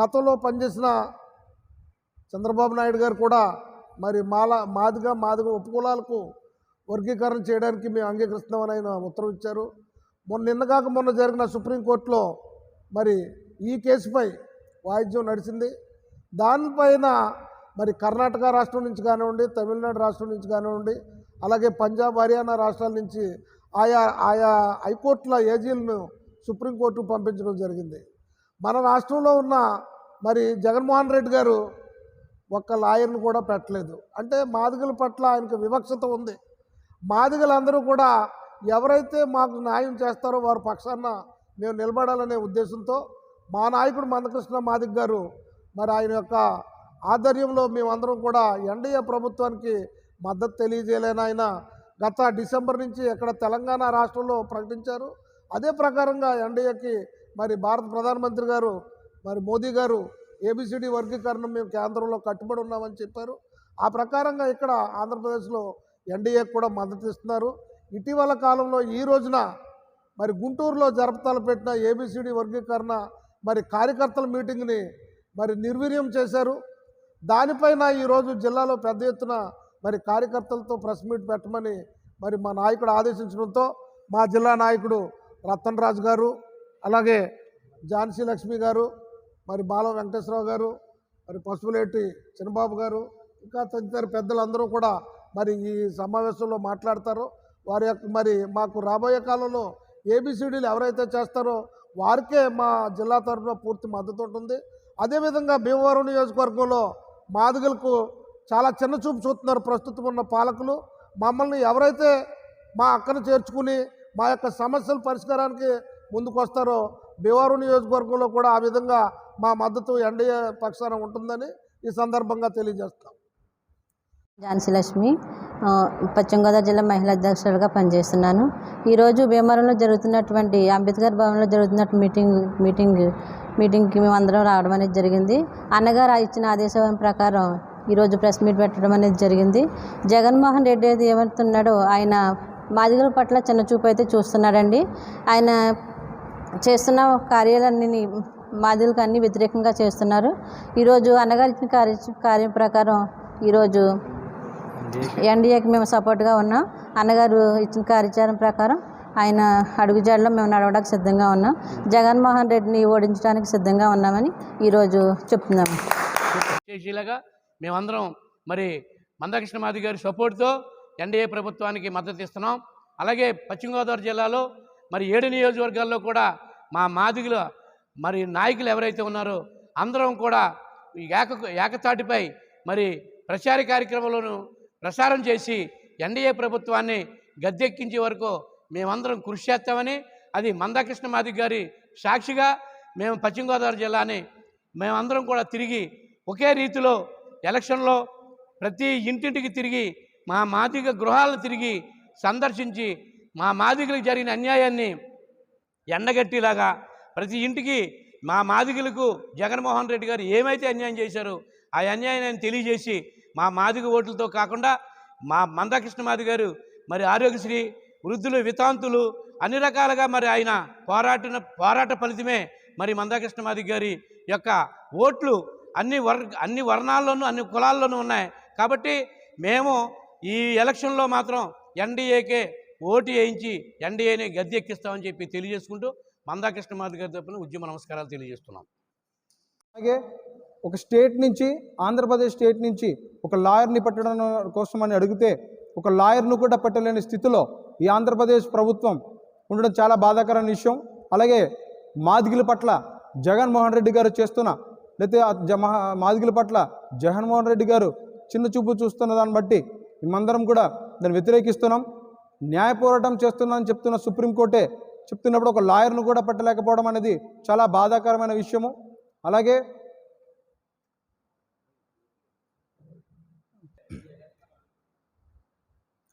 గతంలో పనిచేసిన చంద్రబాబు నాయుడు గారు కూడా మరి మాల మాదిగా మాదిగా ఉపకులాలకు వర్గీకరణ చేయడానికి మేము అంగీకరిస్తున్నామని ఆయన ఉత్తర్వు ఇచ్చారు. మొన్న నిన్నగాక మొన్న జరిగిన సుప్రీంకోర్టులో మరి ఈ కేసుపై వాయిద్యం నడిచింది. దానిపైన మరి కర్ణాటక రాష్ట్రం నుంచి కానివ్వండి తమిళనాడు రాష్ట్రం నుంచి కానివ్వండి అలాగే పంజాబ్ హర్యానా రాష్ట్రాల నుంచి ఆయా ఆయా హైకోర్టుల ఏజీలను సుప్రీంకోర్టుకు పంపించడం జరిగింది. మన రాష్ట్రంలో ఉన్న మరి జగన్మోహన్ రెడ్డి గారు ఒక్క లాయర్ను కూడా పెట్టలేదు. అంటే మాదిగల పట్ల ఆయనకు వివక్షత ఉంది. మాదిగలందరూ కూడా ఎవరైతే మాకు న్యాయం చేస్తారో వారి పక్షాన మేము నిలబడాలనే ఉద్దేశంతో మా నాయకుడు మందకృష్ణ మాదిగ్ గారు మరి ఆయన యొక్క ఆధ్వర్యంలో మేమందరం కూడా ఎన్డీఏ ప్రభుత్వానికి మద్దతు తెలియజేయలేని ఆయన గత డిసెంబర్ నుంచి ఇక్కడ తెలంగాణ రాష్ట్రంలో ప్రకటించారు. అదే ప్రకారంగా ఎన్డీఏకి మరి భారత ప్రధానమంత్రి గారు మరి మోదీ గారు ఏబిసిడి వర్గీకరణ మేము కేంద్రంలో కట్టుబడి ఉన్నామని చెప్పారు. ఆ ప్రకారంగా ఇక్కడ ఆంధ్రప్రదేశ్లో ఎన్డీఏ కూడా మద్దతు ఇస్తున్నారు. ఇటీవల కాలంలో ఈ రోజున మరి గుంటూరులో జరపతాలు పెట్టిన ఏబిసిడి వర్గీకరణ మరి కార్యకర్తల మీటింగ్ని మరి నిర్వీర్యం చేశారు. దానిపైన ఈరోజు జిల్లాలో పెద్ద ఎత్తున మరి కార్యకర్తలతో ప్రెస్ మీట్ పెట్టమని మరి మా నాయకుడు ఆదేశించడంతో మా జిల్లా నాయకుడు రతన్ రాజు గారు అలాగే ఝాన్సీ లక్ష్మి గారు మరి బాల వెంకటేశ్వరరావు గారు మరి పసుపులేటి చిన్నబాబు గారు ఇంకా తదితర పెద్దలందరూ కూడా మరి ఈ సమావేశంలో మాట్లాడతారు. వారి యొక్క మరి మాకు రాబోయే కాలంలో ఏబిసిడీలు ఎవరైతే చేస్తారో వారికే మా జిల్లా తరఫున పూర్తి మద్దతు ఉంటుంది. అదేవిధంగా భీమవరం నియోజకవర్గంలో మాదిగలకు చాలా చిన్న చూపు చూస్తున్నారు ప్రస్తుతం ఉన్న పాలకులు. మమ్మల్ని ఎవరైతే మా అక్కను చేర్చుకుని మా యొక్క సమస్యల పరిష్కారానికి ముందుకు వస్తారో భీమవరం నియోజకవర్గంలో కూడా ఆ విధంగా మా మద్దతు ఎన్డీఏ పక్షాన ఉంటుందని ఈ సందర్భంగా తెలియజేస్తాం. ఝాన్సీ లక్ష్మి పశ్చిమ గోదావరి జిల్లా మహిళా అధ్యక్షులుగా పనిచేస్తున్నాను. ఈరోజు భీమవరంలో జరుగుతున్నటువంటి అంబేద్కర్ భవన్లో జరుగుతున్న మీటింగ్ మీటింగ్ మీటింగ్కి మేము అందరం రావడం అనేది జరిగింది. అన్నగారు ఇచ్చిన ఆదేశం ప్రకారం ఈరోజు ప్రెస్ మీట్ పెట్టడం అనేది జరిగింది. జగన్మోహన్ రెడ్డి అయితే ఏమంటున్నాడో ఆయన మాదిగల పట్ల చిన్న చూపు అయితే చూస్తున్నాడండి. ఆయన చేస్తున్న కార్యాలన్నీ మాదిలకు అన్ని వ్యతిరేకంగా చేస్తున్నారు. ఈరోజు అన్నగారు ఇచ్చిన కార్య కార్యం ప్రకారం ఈరోజు ఎన్డీఏకి మేము సపోర్ట్గా ఉన్నాం. అన్నగారు ఇచ్చిన కార్యాచరణ ప్రకారం ఆయన అడుగుజాడలో మేము నడవడానికి సిద్ధంగా ఉన్నాం. జగన్మోహన్ రెడ్డిని ఓడించడానికి సిద్ధంగా ఉన్నామని ఈరోజు చెప్తున్నాము. చేసేలాగా మేమందరం మరి మందకృష్ణ మాది గారి సపోర్ట్తో ఎన్డీఏ ప్రభుత్వానికి మద్దతు ఇస్తున్నాం. అలాగే పశ్చిమ గోదావరి జిల్లాలో మరి ఏడు నియోజకవర్గాల్లో కూడా మా మాదిగుల మరి నాయకులు ఎవరైతే ఉన్నారో అందరం కూడా ఈ ఏక ఏకతాటిపై మరి ప్రచార కార్యక్రమంలోనూ ప్రసారం చేసి ఎన్డీఏ ప్రభుత్వాన్ని గద్దెక్కించే వరకు మేమందరం కృషి చేస్తామని అది మందాకృష్ణ మాదిక్ గారి సాక్షిగా మేము పశ్చిమ గోదావరి జిల్లాని మేమందరం కూడా తిరిగి ఒకే రీతిలో ఎలక్షన్లో ప్రతి ఇంటింటికి తిరిగి మా మాదిగ గృహాలను తిరిగి సందర్శించి మా మాదికలకు జరిగిన అన్యాయాన్ని ఎండగట్టిలాగా ప్రతి ఇంటికి మా మాదిగలకు జగన్మోహన్ రెడ్డి గారు ఏమైతే అన్యాయం చేశారో ఆ అన్యాయాన్ని తెలియజేసి మా మాదిగ ఓట్లతో కాకుండా మా మందకృష్ణ మాది గారు మరి ఆరోగ్యశ్రీ వృద్ధులు వితాంతులు అన్ని రకాలుగా మరి ఆయన పోరాటిన పోరాట ఫలితమే మరి మందాకృష్ణ మాది గారి యొక్క ఓట్లు. అన్ని వర్ అన్ని వర్ణాల్లోనూ అన్ని కులాల్లోనూ ఉన్నాయి. కాబట్టి మేము ఈ ఎలక్షన్లో మాత్రం ఎన్డీఏకే ఓటు వేయించి ఎన్డీఏని గద్దెక్కిస్తామని చెప్పి తెలియజేసుకుంటూ మందాకృష్ణ మాది గారి తరపున ఉద్యమ నమస్కారాలు తెలియజేస్తున్నాం. అలాగే ఒక స్టేట్ నుంచి ఆంధ్రప్రదేశ్ స్టేట్ నుంచి ఒక లాయర్ని పెట్టడం కోసం అని అడిగితే ఒక లాయర్ను కూడా పెట్టలేని స్థితిలో ఈ ఆంధ్రప్రదేశ్ ప్రభుత్వం ఉండడం చాలా బాధాకరమైన విషయం. అలాగే మాదిగిల పట్ల జగన్మోహన్ రెడ్డి గారు చేస్తున్న లేకపోతే మాదిగిల పట్ల జగన్మోహన్ రెడ్డి గారు చిన్న చూపు చూస్తున్న దాన్ని బట్టి మేమందరం కూడా దాన్ని వ్యతిరేకిస్తున్నాం. న్యాయ పోరాటం చేస్తున్నామని చెప్తున్న సుప్రీంకోర్టే చెప్తున్నప్పుడు ఒక లాయర్ను కూడా పట్టలేకపోవడం అనేది చాలా బాధాకరమైన విషయము. అలాగే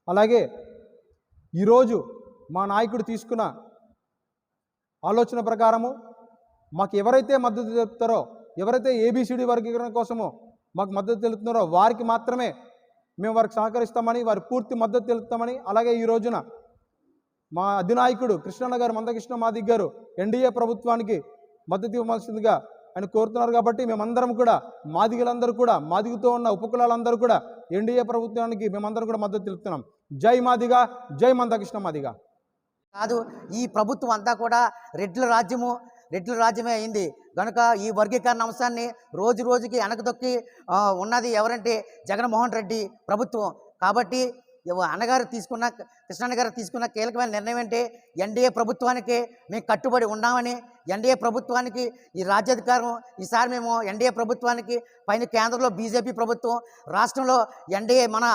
అలాగే ఈరోజు మా నాయకుడు తీసుకున్న ఆలోచన ప్రకారము మాకు ఎవరైతే మద్దతు తెలుపుతారో ఎవరైతే ఏబిసిడి వర్గీకరణ కోసమో మాకు మద్దతు తెలుపుతున్నారో వారికి మాత్రమే మేము వారికి సహకరిస్తామని వారి పూర్తి మద్దతు తెలుపుతామని అలాగే ఈ రోజున మా అధినాయకుడు కృష్ణన్న గారు మందకృష్ణ మాదిక్ గారు ఎన్డీఏ ప్రభుత్వానికి మద్దతు ఇవ్వాల్సిందిగా ఆయన కోరుతున్నారు కాబట్టి మేమందరం కూడా మాదిగలందరూ కూడా మాదిగుతో ఉన్న ఉపకులాలందరూ కూడా ఎన్డీఏ ప్రభుత్వానికి మేమందరం కూడా మద్దతు తెలుపుతున్నాం. జై మాదిగా జై మందకృష్ణ మాదిగా. కాదు ఈ ప్రభుత్వం అంతా కూడా రెడ్ల రాజ్యము రెడ్ల రాజ్యమే అయింది. కనుక ఈ వర్గీకరణ అంశాన్ని రోజు రోజుకి వెనకదొక్కి ఉన్నది ఎవరంటే జగన్మోహన్ రెడ్డి ప్రభుత్వం. కాబట్టి అన్నగారు తీసుకున్న కృష్ణన్న గారు తీసుకున్న కీలకమైన నిర్ణయం అంటే ఎన్డీఏ ప్రభుత్వానికి మేము కట్టుబడి ఉన్నామని ఎన్డీఏ ప్రభుత్వానికి ఈ రాజ్యాధికారం ఈసారి మేము ఎన్డీఏ ప్రభుత్వానికి పైన కేంద్రంలో బీజేపీ ప్రభుత్వం రాష్ట్రంలో ఎన్డీఏ మన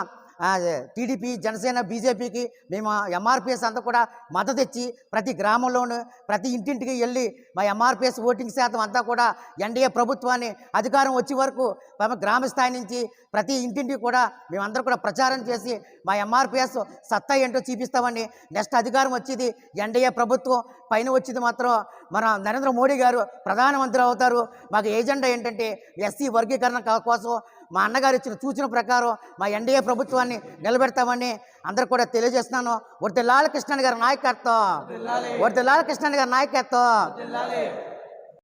టీడీపీ జనసేన బీజేపీకి మేము ఎంఆర్పిఎస్ అంతా కూడా మద్దతు ఇచ్చి ప్రతి గ్రామంలోనూ ప్రతి ఇంటింటికి వెళ్ళి మా ఎంఆర్పిఎస్ ఓటింగ్ శాతం అంతా కూడా ఎన్డీఏ ప్రభుత్వాన్ని అధికారం వచ్చే వరకు మేము గ్రామ స్థాయి నుంచి ప్రతి ఇంటింటికి కూడా మేమందరూ కూడా ప్రచారం చేసి మా ఎంఆర్పిఎస్ సత్తా ఏంటో చూపిస్తామని నెక్స్ట్ అధికారం వచ్చేది ఎన్డీఏ ప్రభుత్వం. పైన వచ్చేది మాత్రం మన నరేంద్ర మోడీ గారు ప్రధానమంత్రి అవుతారు. మాకు ఏజెండా ఏంటంటే ఎస్సీ వర్గీకరణ కోసం మా అన్నగారు ఇచ్చిన సూచన ప్రకారం మా ఎన్డీఏ ప్రభుత్వాన్ని నిలబెడతామని అందరు కూడా తెలియజేస్తున్నాను. వర్తి లాలకృష్ణ గారి నాయకత్వం. వర్తి లాలకృష్ణ గారి నాయకత్వం.